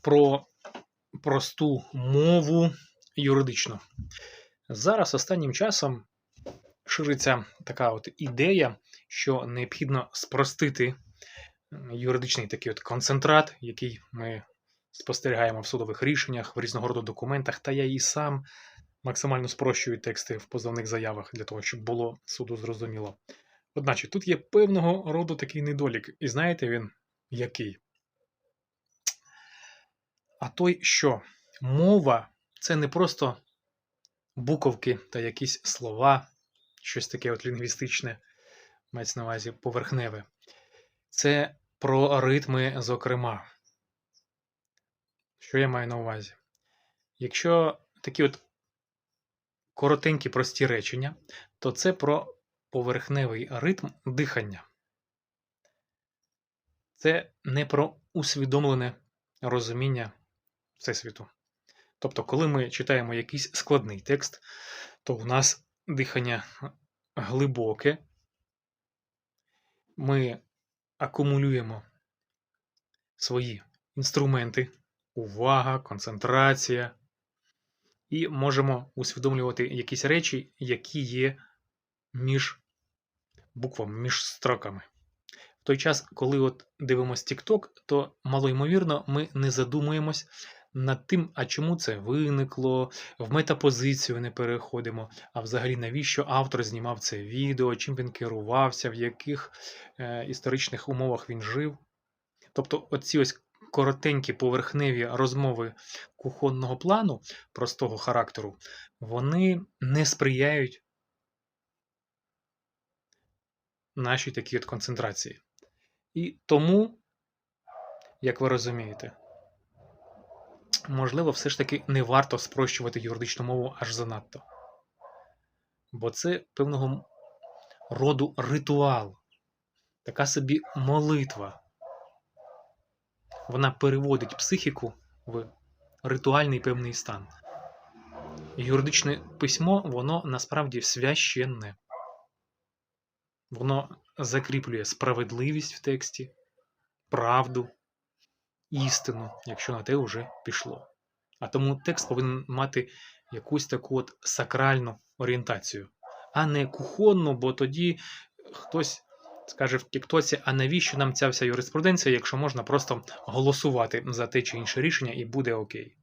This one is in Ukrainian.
про просту мову юридичну. Зараз останнім часом шириться така от ідея, що необхідно спростити юридичний такий от концентрат, який ми спостерігаємо в судових рішеннях, в різного роду документах, та я і сам максимально спрощую тексти в позовних заявах для того, щоб було суду зрозуміло. Одначе тут є певного роду такий недолік, і знаєте він який? А той, що мова це не просто буковки та якісь слова, щось таке от лінгвістичне, мається на увазі поверхневе. Це про ритми, зокрема. Що я маю на увазі? Якщо такі от коротенькі прості речення, то це про поверхневий ритм дихання. Це не про усвідомлене розуміння Всесвіту. Тобто, коли ми читаємо якийсь складний текст, то у нас дихання глибоке, ми акумулюємо свої інструменти, увага, концентрація, і можемо усвідомлювати якісь речі, які є між буквами, між строками. В той час, коли от дивимося TikTok, то малоймовірно ми не задумуємось над тим, а чому це виникло, в метапозицію не переходимо, а взагалі навіщо автор знімав це відео, чим він керувався, в яких е, історичних умовах він жив. Тобто, оці ось коротенькі поверхневі розмови кухонного плану простого характеру, вони не сприяють нашій такій от концентрації. І тому, як ви розумієте, можливо, все ж таки не варто спрощувати юридичну мову аж занадто. Бо це певного роду ритуал, така собі молитва. Вона переводить психіку в ритуальний певний стан. Юридичне письмо, воно насправді священне. Воно закріплює справедливість в тексті, правду, істину, якщо на те вже пішло. А тому текст повинен мати якусь таку от сакральну орієнтацію, а не кухонну, бо тоді хтось скаже в Тіктоці, а навіщо нам ця вся юриспруденція, якщо можна просто голосувати за те чи інше рішення і буде окей.